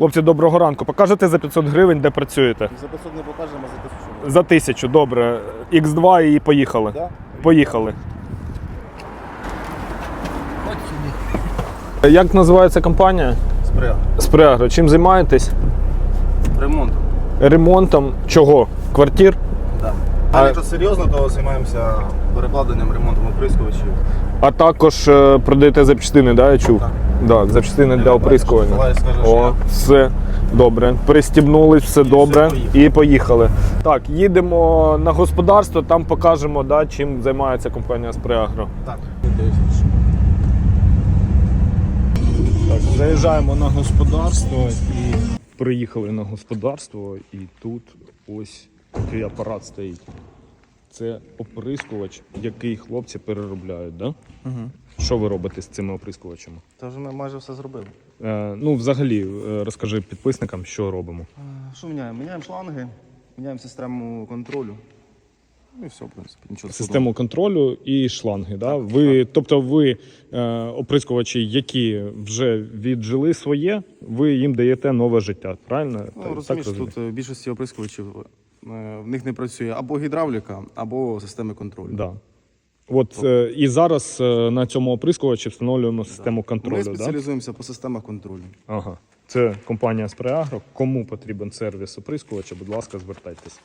Хлопці, доброго ранку. Покажете за 500 гривень, де працюєте? За 500 не покажемо, а за 1000. За 1000, добре. Х2 і поїхали. Да? Поїхали. Як називається компанія? Спря. Спреагро. Чим займаєтесь? Ремонт. Ремонтом чого? Квартир? Да. А- А якщо серйозно, то займаємося перекладенням, ремонтом оприскувачів. А також е, продаєте запчастини, да, я чув? Так. Да, запчастини для оприскування. О, все добре. Пристібнулись, все добре. поїхали. І поїхали. Так, їдемо на господарство, там покажемо, да, чим займається компанія Спреагро. Так. Так, заїжджаємо на господарство і приїхали на господарство, і тут ось такий апарат стоїть. Це оприскувач, який хлопці переробляють, да? Угу. Що ви робите з цими оприскувачами? Та вже ми майже все зробили. Е, ну, взагалі, е, розкажи підписникам, що робимо. А, Що міняємо? Міняємо шланги, міняємо систему контролю. Ну і все, в принципі, нічого. Систему контролю і шланги. Да? Ви, тобто ви е, оприскувачі, які вже віджили своє, ви їм даєте нове життя. Правильно? Ну, Так- розумієш, так тут е, в більшості оприскувачів е, в них не працює або гідравліка, або системи контролю. Да. От е, і зараз е, на цьому оприскувачі встановлюємо систему да. контролю. Ми спеціалізуємося по системах контролю. Ага. Це компанія Спреагро. Кому потрібен сервіс оприскувача, будь ласка, звертайтеся.